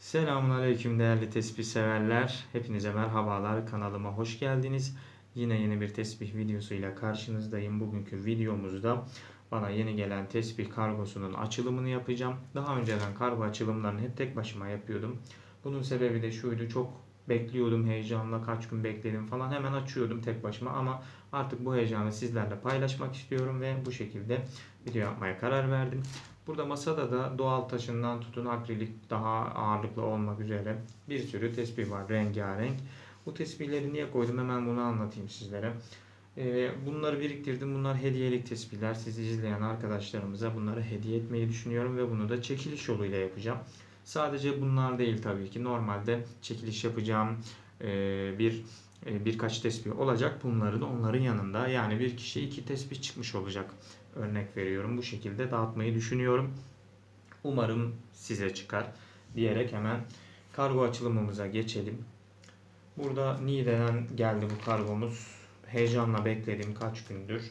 Selamun Aleyküm değerli tesbih severler. Hepinize merhabalar. Kanalıma hoş geldiniz. Yine yeni bir tesbih videosuyla karşınızdayım. Bugünkü videomuzda bana yeni gelen tesbih kargosunun açılımını yapacağım. Daha önceden kargo açılımlarını hep tek başıma yapıyordum. Bunun sebebi de şuydu. Çok bekliyordum heyecanla. Kaç gün bekledim falan. Hemen açıyordum tek başıma ama artık bu heyecanı sizlerle paylaşmak istiyorum ve bu şekilde video yapmaya karar verdim. Burada masada da doğal taşından tutun akrilik daha ağırlıklı olmak üzere bir sürü tesbih var rengarenk. Bu tesbihleri niye koydum hemen bunu anlatayım sizlere. Ee, bunları biriktirdim. Bunlar hediyelik tesbihler. Sizi izleyen arkadaşlarımıza bunları hediye etmeyi düşünüyorum ve bunu da çekiliş yoluyla yapacağım. Sadece bunlar değil tabii ki. Normalde çekiliş yapacağım e, bir e, birkaç tesbih olacak. Bunların onların yanında yani bir kişi iki tesbih çıkmış olacak. Örnek veriyorum. Bu şekilde dağıtmayı düşünüyorum. Umarım size çıkar diyerek hemen kargo açılımımıza geçelim. Burada Niğde'den geldi bu kargomuz. Heyecanla bekledim kaç gündür.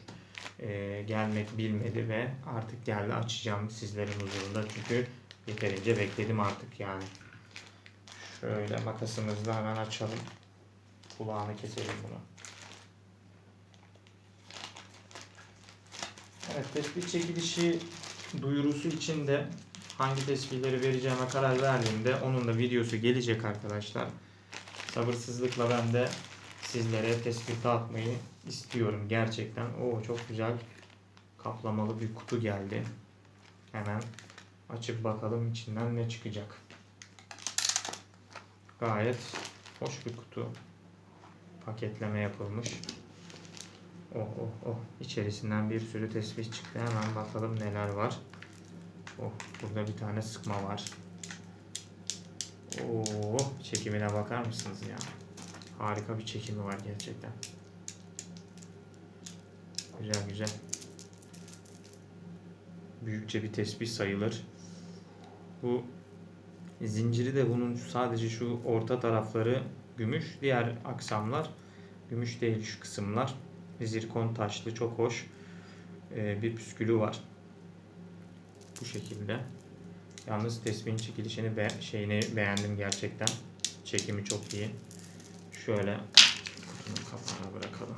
Ee, gelmek bilmedi ve artık geldi açacağım sizlerin huzurunda. Çünkü yeterince bekledim artık yani. Şöyle makasımızla hemen açalım. Kulağını keselim bunu. Evet tespih çekilişi duyurusu için de hangi tesbihleri vereceğime karar verdiğimde onun da videosu gelecek arkadaşlar. Sabırsızlıkla ben de sizlere tespih dağıtmayı istiyorum gerçekten. Oo çok güzel kaplamalı bir kutu geldi. Hemen açıp bakalım içinden ne çıkacak. Gayet hoş bir kutu. Paketleme yapılmış. Oh oh oh. İçerisinden bir sürü tesbih çıktı. Hemen bakalım neler var. Oh burada bir tane sıkma var. Oh çekimine bakar mısınız ya? Harika bir çekimi var gerçekten. Güzel güzel. Büyükçe bir tesbih sayılır. Bu zinciri de bunun sadece şu orta tarafları gümüş. Diğer aksamlar gümüş değil şu kısımlar. Zirkon taşlı çok hoş ee, bir püskülü var. Bu şekilde. Yalnız tesbihin çekilişini be şeyini beğendim gerçekten. Çekimi çok iyi. Şöyle kutunun kapağına bırakalım.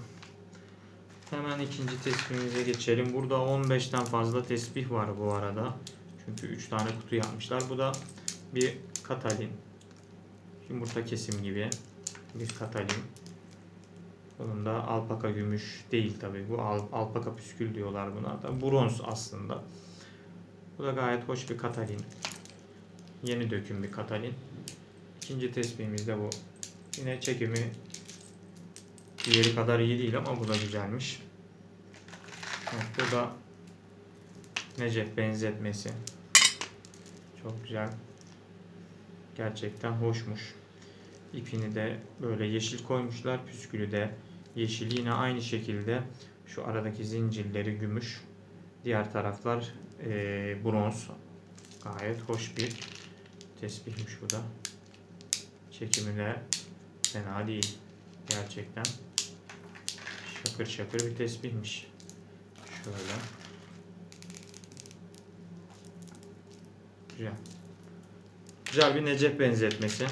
Hemen ikinci tesbihimize geçelim. Burada 15'ten fazla tesbih var bu arada. Çünkü 3 tane kutu yapmışlar. Bu da bir katalin. Yumurta kesim gibi bir katalin. Bunun da alpaka gümüş değil tabi. Bu al, alpaka püskül diyorlar buna da. Bronz aslında. Bu da gayet hoş bir katalin. Yeni döküm bir katalin. İkinci tespihimiz de bu. Yine çekimi diğeri kadar iyi değil ama bu da güzelmiş. Evet, bu da Necef benzetmesi. Çok güzel. Gerçekten hoşmuş. İpini de böyle yeşil koymuşlar. Püskülü de yeşil. Yine aynı şekilde şu aradaki zincirleri gümüş. Diğer taraflar e, bronz. Gayet hoş bir tesbihmiş bu da. Çekimi de fena değil. Gerçekten şakır şakır bir tesbihmiş. Şöyle. Güzel. Güzel bir Necef benzetmesi.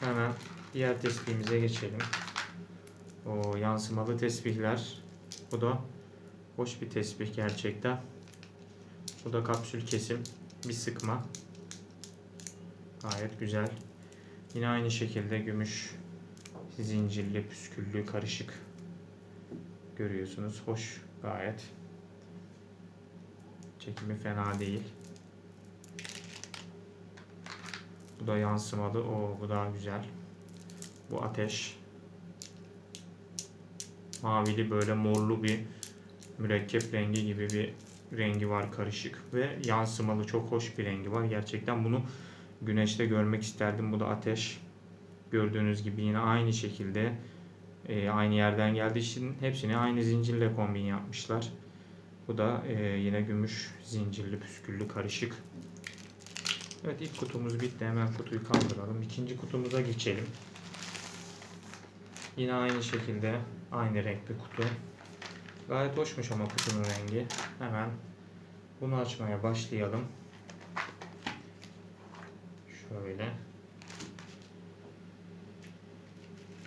Hemen diğer tesbihimize geçelim. O yansımalı tesbihler. Bu da hoş bir tesbih gerçekten. Bu da kapsül kesim. Bir sıkma. Gayet güzel. Yine aynı şekilde gümüş zincirli, püsküllü, karışık görüyorsunuz. Hoş gayet. Çekimi fena değil. Bu da yansımalı. O bu daha güzel. Bu ateş. Mavili böyle morlu bir mürekkep rengi gibi bir rengi var karışık ve yansımalı çok hoş bir rengi var. Gerçekten bunu güneşte görmek isterdim. Bu da ateş. Gördüğünüz gibi yine aynı şekilde e, aynı yerden geldiği için hepsini aynı zincirle kombin yapmışlar. Bu da e, yine gümüş zincirli püsküllü karışık. Evet ilk kutumuz bitti. Hemen kutuyu kaldıralım. İkinci kutumuza geçelim. Yine aynı şekilde aynı renk bir kutu. Gayet hoşmuş ama kutunun rengi. Hemen bunu açmaya başlayalım. Şöyle.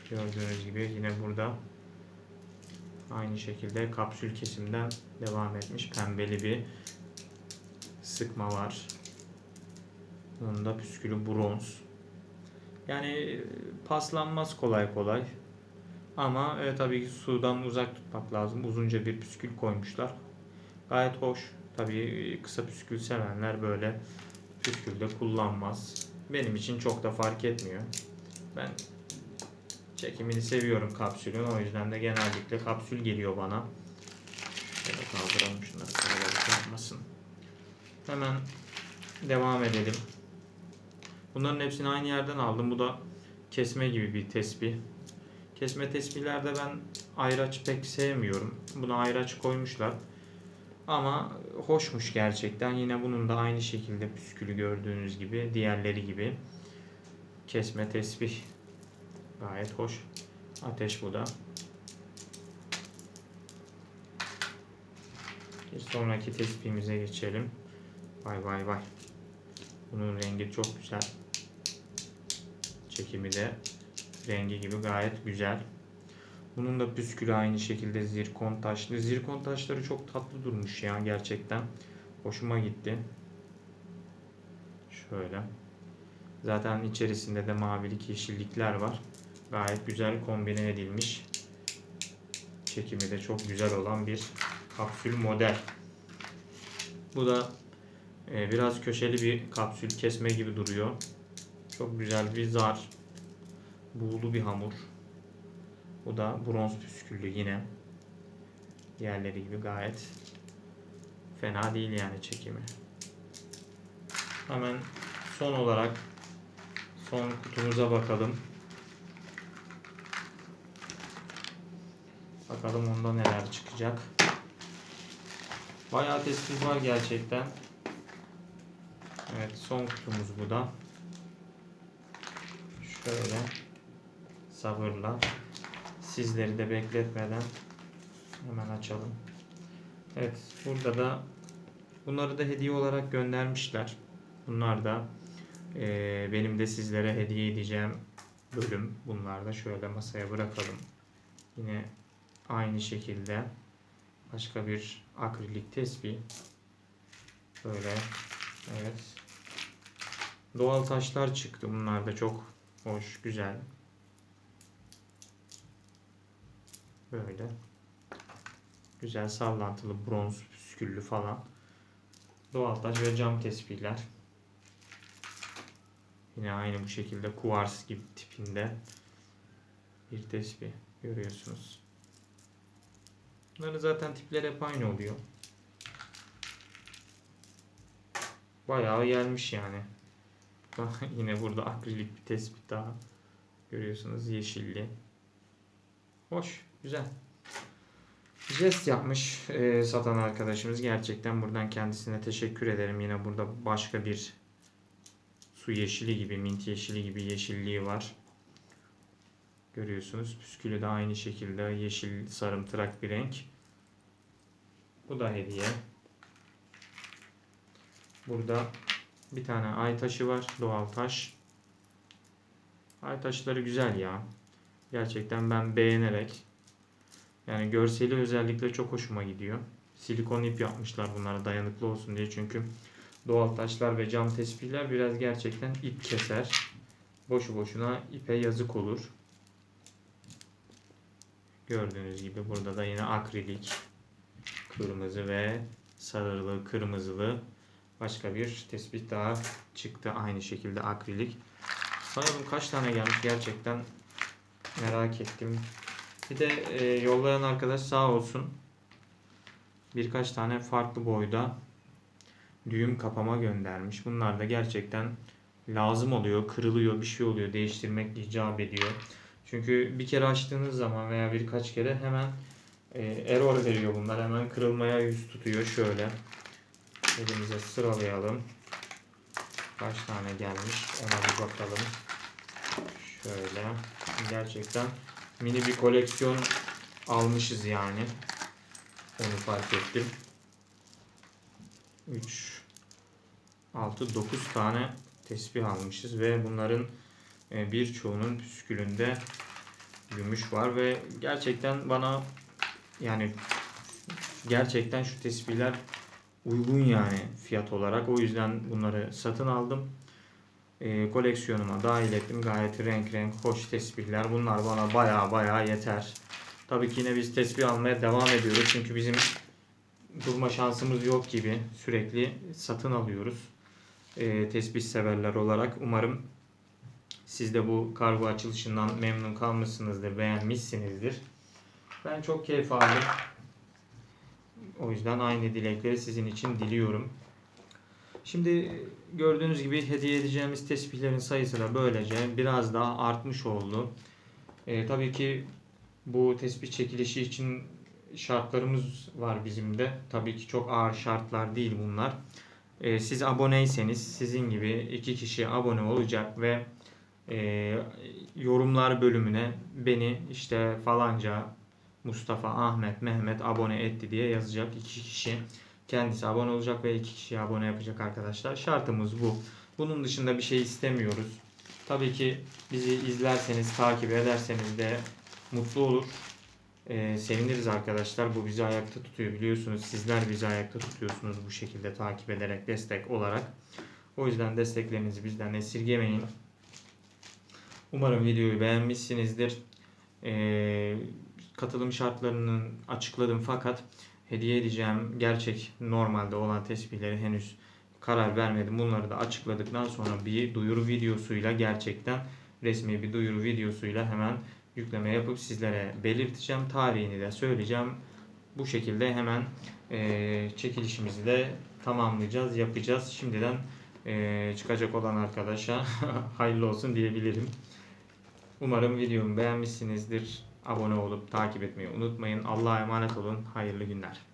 Gördüğünüz gibi yine burada aynı şekilde kapsül kesimden devam etmiş pembeli bir sıkma var. Bunun da püskülü bronz. Yani e, paslanmaz kolay kolay. Ama e, tabii ki sudan uzak tutmak lazım. Uzunca bir püskül koymuşlar. Gayet hoş. Tabii e, kısa püskül sevenler böyle püskülde kullanmaz. Benim için çok da fark etmiyor. Ben çekimini seviyorum kapsülün. O yüzden de genellikle kapsül geliyor bana. Şöyle kaldıralım şunları kalabalık yapmasın. Hemen devam edelim. Bunların hepsini aynı yerden aldım. Bu da kesme gibi bir tespih. Kesme tespihlerde ben ayraç pek sevmiyorum. Buna ayraç koymuşlar. Ama hoşmuş gerçekten. Yine bunun da aynı şekilde püskülü gördüğünüz gibi diğerleri gibi. Kesme tesbih gayet hoş. Ateş bu da. Bir sonraki tespihimize geçelim. Vay vay vay. Bunun rengi çok güzel. Çekimi de rengi gibi gayet güzel. Bunun da püskülü aynı şekilde zirkon taşlı. Zirkon taşları çok tatlı durmuş ya gerçekten. Hoşuma gitti. Şöyle. Zaten içerisinde de mavilik yeşillikler var. Gayet güzel kombine edilmiş. Çekimi de çok güzel olan bir kapsül model. Bu da e, biraz köşeli bir kapsül kesme gibi duruyor. Çok güzel bir zar. Buğulu bir hamur. Bu da bronz püsküllü yine. Diğerleri gibi gayet fena değil yani çekimi. Hemen son olarak son kutumuza bakalım. Bakalım onda neler çıkacak. Bayağı tespih var gerçekten. Evet son kutumuz bu da. Şöyle sabırla sizleri de bekletmeden hemen açalım. Evet burada da bunları da hediye olarak göndermişler. Bunlar da eee, benim de sizlere hediye edeceğim bölüm. Bunlar da şöyle masaya bırakalım. Yine aynı şekilde başka bir akrilik tespih. Böyle evet. Doğal taşlar çıktı. Bunlar da çok hoş, güzel. Böyle. Güzel sallantılı bronz püsküllü falan. Doğal taş ve cam tespihler. Yine aynı bu şekilde kuvars gibi tipinde bir tespih görüyorsunuz. Bunların zaten tipleri hep aynı oluyor. Bayağı gelmiş yani. Yine burada akrilik bir tespih daha. Görüyorsunuz yeşilli. Hoş, güzel. Jest yapmış e, satan arkadaşımız. Gerçekten buradan kendisine teşekkür ederim. Yine burada başka bir su yeşili gibi, mint yeşili gibi yeşilliği var. Görüyorsunuz. Püskülü de aynı şekilde yeşil sarımtırak bir renk. Bu da hediye. Burada bir tane ay taşı var. Doğal taş. Ay taşları güzel ya. Gerçekten ben beğenerek yani görseli özellikle çok hoşuma gidiyor. Silikon ip yapmışlar bunlara dayanıklı olsun diye çünkü doğal taşlar ve cam tespihler biraz gerçekten ip keser. Boşu boşuna ipe yazık olur. Gördüğünüz gibi burada da yine akrilik kırmızı ve sarılı kırmızılı başka bir tespih daha çıktı aynı şekilde akrilik. Sanırım kaç tane gelmiş gerçekten merak ettim. Bir de e, yollayan arkadaş sağ olsun. Birkaç tane farklı boyda düğüm kapama göndermiş. Bunlar da gerçekten lazım oluyor, kırılıyor, bir şey oluyor, değiştirmek icap ediyor. Çünkü bir kere açtığınız zaman veya birkaç kere hemen e, error veriyor bunlar. Hemen kırılmaya yüz tutuyor. Şöyle elimize sıralayalım. Kaç tane gelmiş ona bir bakalım. Şöyle gerçekten mini bir koleksiyon almışız yani. Onu fark ettim. 3 6 9 tane tesbih almışız ve bunların e, birçoğunun püskülünde gümüş var ve gerçekten bana yani gerçekten şu tesbihler uygun yani fiyat olarak. O yüzden bunları satın aldım. E, koleksiyonuma dahil ettim. Gayet renk renk hoş tesbihler. Bunlar bana baya baya yeter. Tabii ki yine biz tesbih almaya devam ediyoruz. Çünkü bizim durma şansımız yok gibi. Sürekli satın alıyoruz. E, tesbih severler olarak. Umarım siz de bu kargo açılışından memnun kalmışsınızdır, beğenmişsinizdir. Ben çok keyif aldım. O yüzden aynı dilekleri sizin için diliyorum. Şimdi gördüğünüz gibi hediye edeceğimiz tesbihlerin sayısı da böylece biraz daha artmış oldu. Ee, tabii ki bu tesbih çekilişi için şartlarımız var bizim de. Tabii ki çok ağır şartlar değil bunlar. Ee, siz aboneyseniz sizin gibi iki kişi abone olacak ve e, yorumlar bölümüne beni işte falanca Mustafa, Ahmet, Mehmet abone etti diye yazacak iki kişi. Kendisi abone olacak ve iki kişi abone yapacak arkadaşlar. Şartımız bu. Bunun dışında bir şey istemiyoruz. Tabii ki bizi izlerseniz, takip ederseniz de mutlu olur. Ee, seviniriz arkadaşlar. Bu bizi ayakta tutuyor biliyorsunuz. Sizler bizi ayakta tutuyorsunuz bu şekilde takip ederek, destek olarak. O yüzden desteklerinizi bizden esirgemeyin. Umarım videoyu beğenmişsinizdir. Ee, katılım şartlarını açıkladım fakat hediye edeceğim gerçek normalde olan tesbihleri henüz karar vermedim. Bunları da açıkladıktan sonra bir duyuru videosuyla gerçekten resmi bir duyuru videosuyla hemen yükleme yapıp sizlere belirteceğim. Tarihini de söyleyeceğim. Bu şekilde hemen e, çekilişimizi de tamamlayacağız, yapacağız. Şimdiden e, çıkacak olan arkadaşa hayırlı olsun diyebilirim. Umarım videomu beğenmişsinizdir. Abone olup takip etmeyi unutmayın. Allah'a emanet olun. Hayırlı günler.